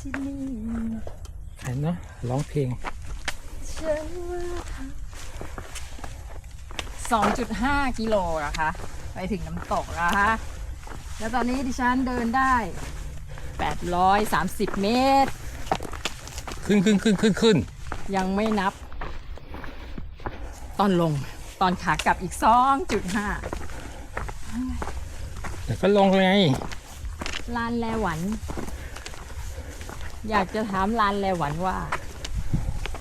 ที่นี่ใครนะร้องเพลงฉันว่าสองจุดห้ากิโลนะคะ ไปถึงน้ำตกนะคะแล้วตอนนี้ดิฉันเดินได้830เมตร ขึ้นขึ้นขึ้นขึ้นขึ้น ยังไม่นับ ตอนลงตอนขากลับอีก2.5เดี๋ยวก็ลงไงลานแลหวัน อยากจะถามลานแลหวันว่า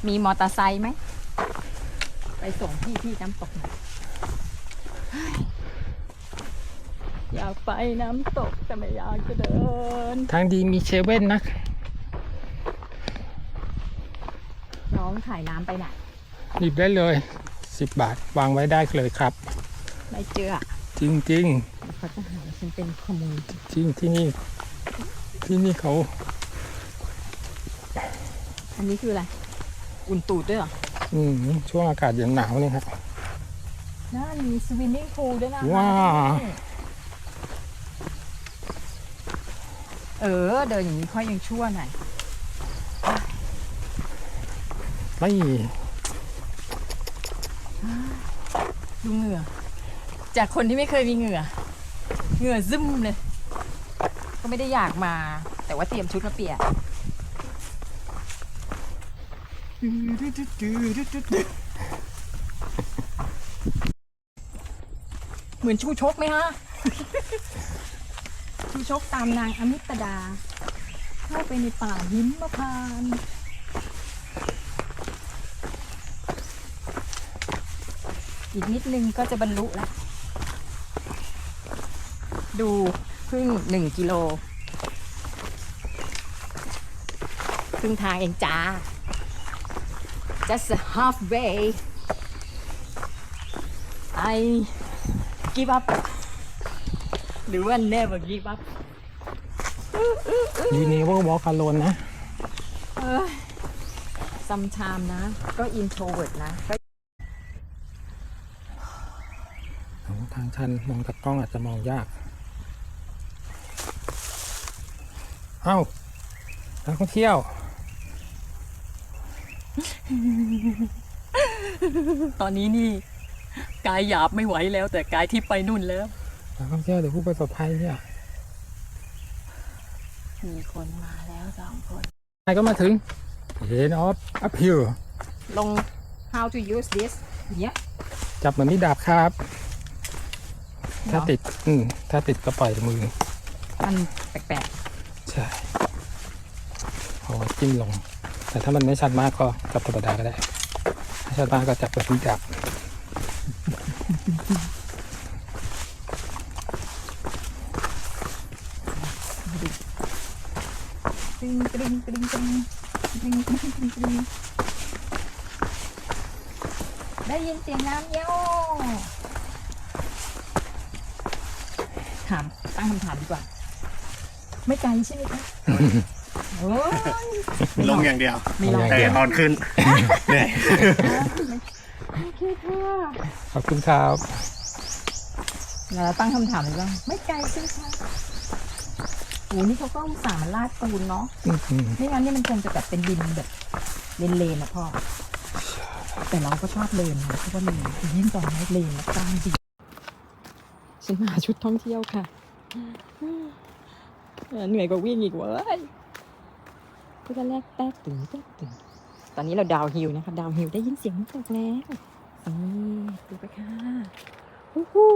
มีมอเตอร์ไซค์ไหม ไปส่งพี่ที่น้ำตกหน่อยเฮ้ยอยากไปน้ำตกแต่ไม่อยากจะเดิน ทางดีมีเชเว่นนะ น้องถ่ายน้ำไปไหนหยิบได้เลยสิบบาทวางไว้ได้เลยครับ ไม่เจอจริงจริงเขาจะหาว่าฉันเป็นขโมยจริงที่นี่ ที่นี่เขา อันนี้คืออะไร อุ่นตูดด้วยเหรอ อืมช่วงอากาศเย็นหนาวนี่ครับ น่ามีสวิมมิ่งพูลด้วยนะว้า เออ เดินอย่างนี้ค่อยยังชั่วหน่อย ไม่ดูเหงื่อ จากคนที่ไม่เคยมีเหงื่อ เหงื่อซึมเลย ก็ไม่ได้อยากมา แต่ว่าเตรียมชุดมาเปียก เหมือนชูชกไหมฮะ ชูชกตามนางอมิตดา เข้าไปในป่าหิมพานต์อีกนิดนึงก็จะบรรลุแล้วดูครึ่งหนึ่งกิโลครึ่งทางเองจ้า just halfway I give up หรือว่า never give up ยูนิเวอร์วอล์กอโลนนะเอ้ยซัมชามนะ ก็ introvert นะก็ทางชันมองจากกล้องอาจจะมองยาก เอ้านักท่องเที่ยว ตอนนี้นี่กายหยาบไม่ไหวแล้ว แต่กายที่ไปนู่นแล้วนักท่องเที่ยวหรือผู้ประสบภัยเนี่ยมีคนมาแล้วสองคนใครก็มาถึงเห็นออฟอัพฮิลลง how to use this เนี่ยจับเหมือนมีดาบครับ ถ้าติด อืมถ้าติดก็ปล่อยมือ มันแปลกใช่เอาไว้จิ้มลง แต่ถ้ามันไม่ชัดมากก็จับธรรมดาก็ได้ถ้าชัดมากก็จับแบบมีดาบๆกริ๊งกริ๊งติงกริ๊งกริ๊งกริ๊งกริ๊งกริ๊งได้ยินเสียงน้ำเย้าถามตั้งคำถามดีกว่า ไม่ไกลใช่ไหมคะ ลงอย่างเดียวไม่ลองแต่ตอนขึ้นเหนื่อยโอเคค่ะขอบคุณครับเราตั้งคำถามเลยว่าไม่ไกลใช่ไหมคะโอ้นี่เขาก็อุตส่าห์มาลาดปูนเนาะอืมไม่งั้นนี่มันคงจะแบบเป็นดินแบบเลนเลนๆนะพ่อ แต่เราก็ชอบเลนนะเพราะว่าเลนยิ่งตอนนี้เลนแล้วกลางดินฉันมาชุดท่องเที่ยวค่ะเออเหนื่อยกว่าวิ่งอีกเว้ย ก็จะแรกแป๊กตึงแป๊กตึงตอนนี้เราดาวฮิลนะคะ ดาวฮิลได้ยินเสียงน้ำตกแล้วนี่ดูไปค่ะฮู้ฮู้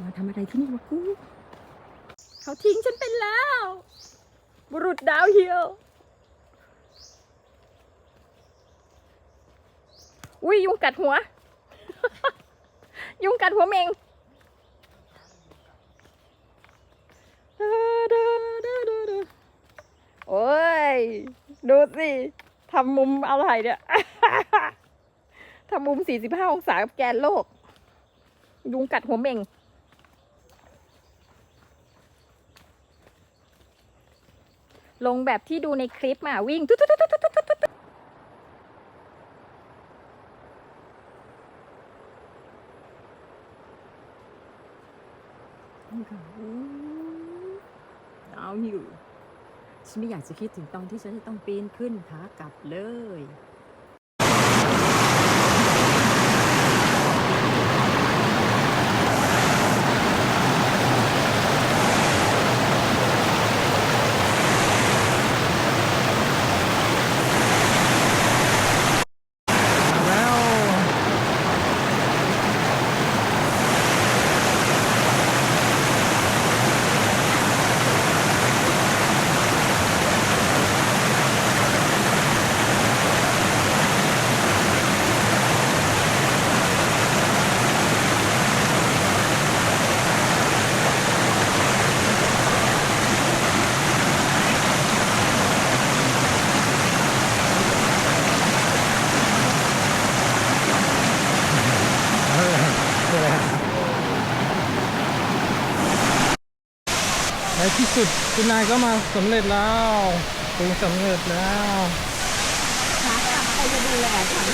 มาทำอะไรที่นี่วะกูเขาทิ้งฉันไปแล้ว บุรุษดาวฮิลอุ้ยยุงกัดหัว ยุงกัดหัวเมง โอ้ย ดูสิทำมุมอะไรเนี่ยทำมุม 45 องศากับแกนโลก ยุงกัดหัวเมงลงแบบที่ดูในคลิปมาวิ่งตุ๊ดตุ๊ดตุ๊ดตุ๊ดนี่ค่ะอู้ดาวอยู่ ฉันไม่อยากจะคิดถึงตอนที่ฉันจะต้องปีนขึ้นขากลับเลย มาแล้วในที่ สุดคุณนายก็มาสำเร็จแล้วปรุงสำเร็จแล้วขากลับใครจะดูแลฉัน